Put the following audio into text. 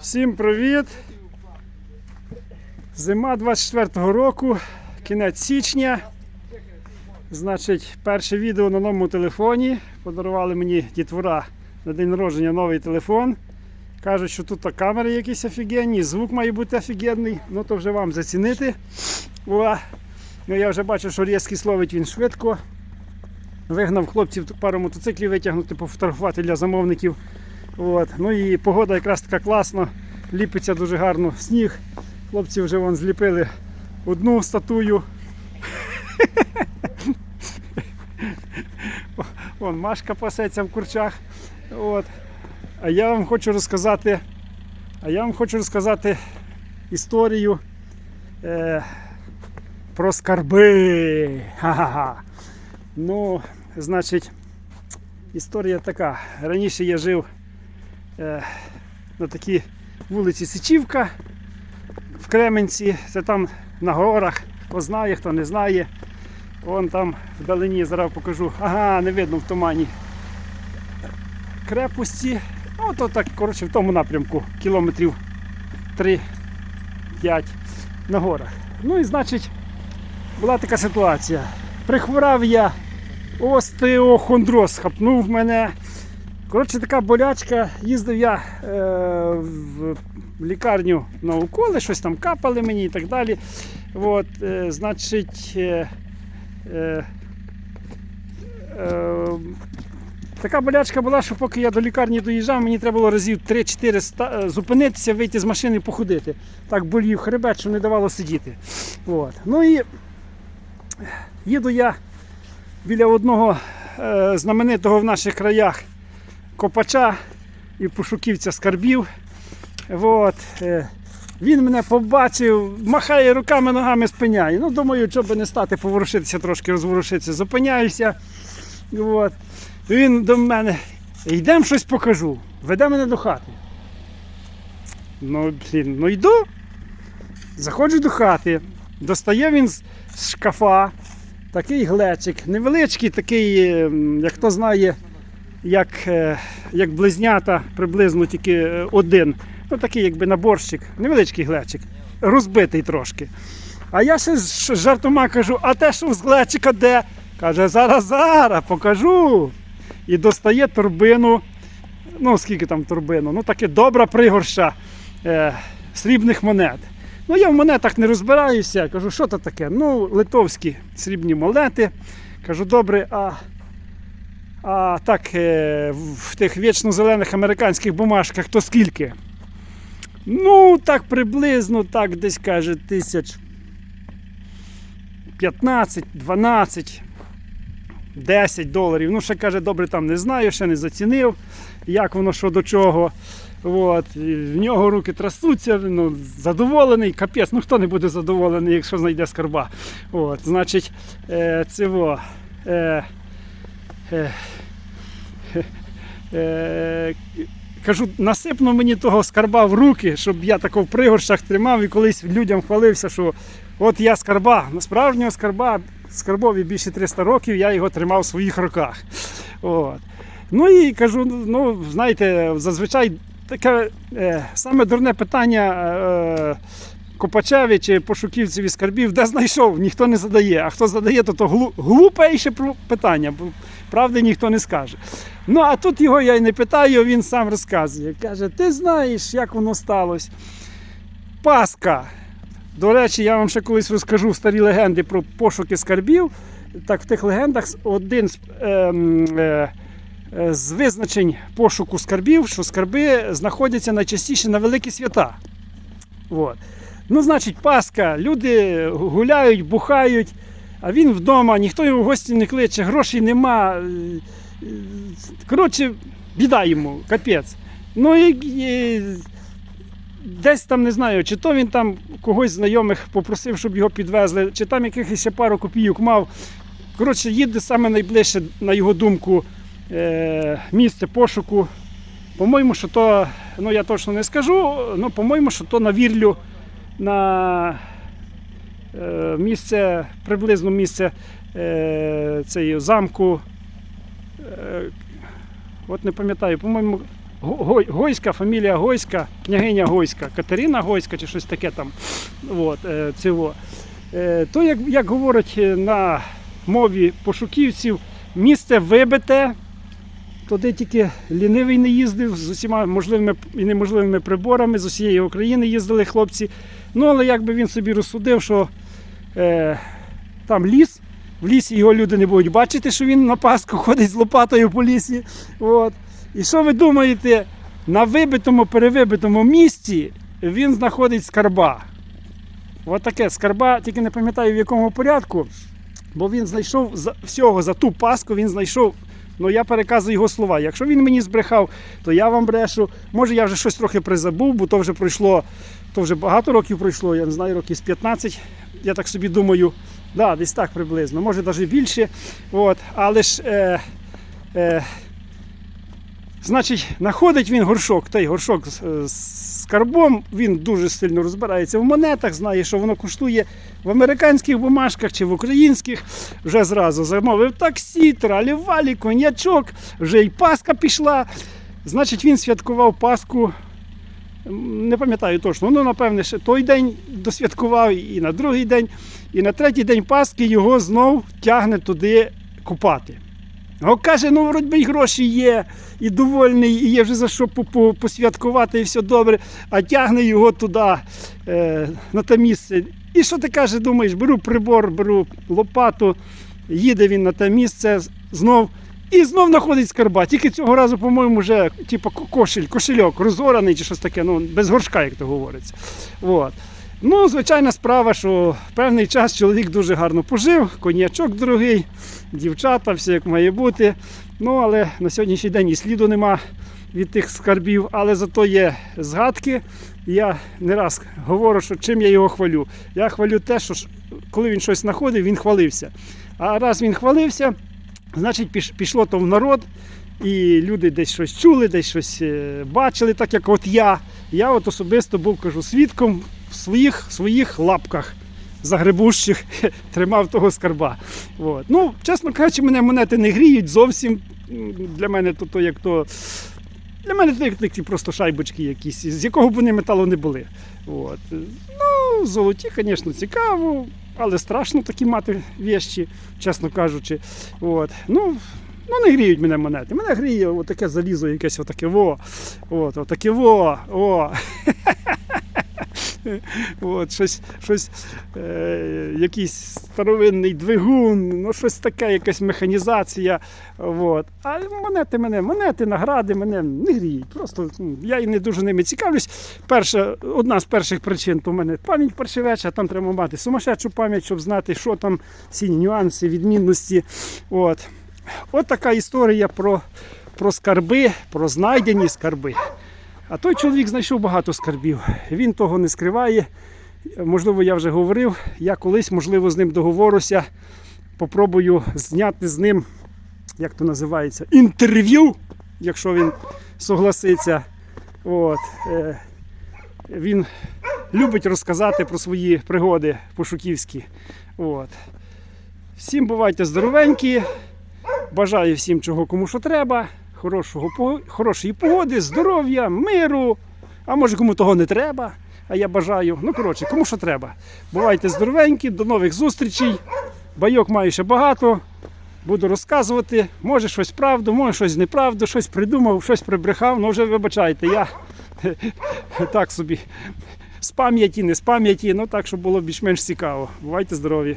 Всім привіт! Зима 24-го року, кінець січня. Значить, перше відео на новому телефоні. Подарували мені дітвора на день народження новий телефон. Кажуть, що тут камери якісь офігенні, звук має бути офігенний, ну то вже вам зацінити. О, ну я вже бачу, що різкий словить він швидко. Вигнав хлопців пару мотоциклів витягнути, пофотографувати для замовників. От. Ну і погода якраз така класна, ліпиться дуже гарно сніг. Хлопці вже вон зліпили одну статую. Вон Машка пасеться в курчах. От. А я вам хочу розказати, а я вам хочу розказати історію е, про скарби. Ха-ха-ха. Ну, значить, історія така. Раніше я жив на такій вулиці Сичівка в Кременці. Це там на горах. Хто знає, хто не знає. Вон там вдалині зараз покажу. Ага, не видно в тумані. Крепості. Ну, то так, коротше, в тому напрямку, кілометрів 3-5 на горах. Ну і значить, була така ситуація. Прихворав я остеохондроз, хапнув мене. Коротше, така болячка. Їздив я е, в лікарню на уколи, щось там капали мені і так далі. От, е, значить, е, е, е, така болячка була, що поки я до лікарні доїжджав, мені треба було разів 3-4 е, зупинитися, вийти з машини і походити. Так болів хребет, що не давало сидіти. От. Ну і їду я біля одного е, знаменитого в наших краях копача і пошуківця скарбів. От, е, він мене побачив, махає руками, ногами спиняє. Ну, думаю, що би не стати, поворушитися трошки, розворушитися. Зупиняюся. От. Він до мене. Йдемо щось покажу. Веде мене до хати. Ну, блін, ну йду. Заходжу до хати. Достає він з з шкафа такий глечик, невеличкий, такий, ем, як хто знає, як, е, як близнята, приблизно тільки е, один. Ну такий якби наборщик, невеличкий глечик, розбитий трошки. А я ще з жартома кажу, а те, що з глечика де? Каже, зараз, зараз покажу. І достає торбину. Ну, скільки там торбину? Ну, таке добра пригорща е, срібних монет. Ну, я в монетах не розбираюся. Кажу, що це таке? Ну, литовські срібні монети. Кажу, добре, а, а так е, в тих вічно зелених американських бумажках то скільки? Ну, так приблизно, так десь каже, тисяч 15, 12, 10 доларів. Ну, ще каже, добре, там не знаю, ще не зацінив, як воно що до чого. От. І в нього руки трясуться, ну, задоволений, капець, ну хто не буде задоволений, якщо знайде скарба. От, значить, е, цього. Е, кажу, насипну мені того скарба в руки, щоб я тако в пригорщах тримав і колись людям хвалився, що от я скарба, справжнього скарба, скарбові більше 300 років, я його тримав в своїх руках. От. Ну і кажу, ну, знаєте, зазвичай таке е, саме дурне питання е, Копачеві чи пошуківцеві скарбів, де знайшов, ніхто не задає. А хто задає, то то глупейше питання, бо правди ніхто не скаже. Ну а тут його я й не питаю, він сам розказує. Каже, ти знаєш, як воно сталося? Паска. До речі, я вам ще колись розкажу старі легенди про пошуки скарбів. Так, в тих легендах один з, ем, е, е, з визначень пошуку скарбів, що скарби знаходяться найчастіше на великі свята. От. Ну, значить, Пасха, люди гуляють, бухають, а він вдома, ніхто його в гості не кличе, грошей нема. Е, е, Коротше, біда йому, капець. Ну і, і десь там не знаю, чи то він там когось знайомих попросив, щоб його підвезли, чи там якихось ще пару копійок мав. Коротше, їде саме найближче, на його думку, е, місце пошуку. По-моєму, що то, ну я точно не скажу, ну, по-моєму, що то на вірлю на е, місце, приблизно місце е, цієї замку. Е, от не пам'ятаю, по-моєму, Гойська, фамілія Гойська, княгиня Гойська, Катерина Гойська чи щось таке там. От, цього. То, як, як говорять на мові пошуківців, місце вибите, туди тільки лінивий не їздив з усіма можливими і неможливими приборами, з усієї України їздили хлопці. Ну, але якби він собі розсудив, що е, там ліс, в лісі його люди не будуть бачити, що він на Пасху ходить з лопатою по лісі. От. І що ви думаєте, на вибитому, перевибитому місці він знаходить скарба. От таке скарба, тільки не пам'ятаю в якому порядку, бо він знайшов всього за ту Пасху, він знайшов. Ну, я переказую його слова. Якщо він мені збрехав, то я вам брешу. Може, я вже щось трохи призабув, бо то вже пройшло, то вже багато років пройшло, я не знаю, років з 15. Я так собі думаю, да, десь так приблизно, може навіть більше. От. Але ж е, е, Значить, знаходить він горшок, той горшок з, е, з карбом, він дуже сильно розбирається в монетах, знає, що воно коштує в американських бумажках чи в українських. Вже зразу замовив таксі, тралі-валі, коньячок, вже й Пасха пішла. Значить, він святкував Пасху. Не пам'ятаю точно, ну, напевне, ще той день досвяткував, і на другий день, і на третій день Пасхи його знов тягне туди купати. О, каже, ну вроді й гроші є, і довольний, і є вже за що по- по- посвяткувати, і все добре, а тягне його туди, е, на те місце. І що ти каже, думаєш, беру прибор, беру лопату, їде він на те місце знов. І знов знаходить скарба. Тільки цього разу, по-моєму, вже типу, кошель, кошельок розораний чи щось таке, ну, без горшка, як то говориться. От. Ну, звичайна справа, що певний час чоловік дуже гарно пожив, коньячок дорогий, дівчата, все як має бути. Ну, але на сьогоднішній день і сліду нема від тих скарбів, але зато є згадки. Я не раз говорю, що чим я його хвалю. Я хвалю те, що коли він щось знаходив, він хвалився. А раз він хвалився, значить піш- пішло то в народ. І люди десь щось чули, десь щось е, бачили, так як от я. Я от особисто був кажу свідком в своїх, своїх лапках загребущих тримав того скарба. От. Ну, чесно кажучи, мене монети не гріють зовсім. Для мене то, то як то. Для мене це як такі просто шайбочки якісь, з якого б вони металу не були. От. Ну, золоті, звісно, цікаво, але страшно такі мати вещі, чесно кажучи. От. Ну, ну, не гріють мене монети. Мене гріє отаке залізо, якесь отаке во. От, отаке во. О. От, щось, щось е, якийсь старовинний двигун, ну щось таке, якась механізація. От. А монети мене, монети, награди мене не гріють. Просто ну, я і не дуже ними цікавлюсь. Перша, одна з перших причин, то в мене пам'ять паршивеча, там треба мати сумасшедшу пам'ять, щоб знати, що там, всі нюанси, відмінності. От. От така історія про, про скарби, про знайдені скарби. А той чоловік знайшов багато скарбів. Він того не скриває. Можливо, я вже говорив. Я колись, можливо, з ним договорюся. Попробую зняти з ним, як то називається, інтерв'ю, якщо він согласиться. От. Е, Він любить розказати про свої пригоди пошуківські. От. Всім бувайте здоровенькі. Бажаю всім чого кому що треба. Хорошого, хорошої погоди, здоров'я, миру. А може кому того не треба, а я бажаю. Ну, коротше, кому що треба. Бувайте здоровенькі, до нових зустрічей. Байок маю ще багато. Буду розказувати. Може щось правду, може щось неправду, щось придумав, щось прибрехав. Ну вже вибачайте, я так собі з пам'яті, не з пам'яті, ну так, щоб було більш-менш цікаво. Бувайте здорові!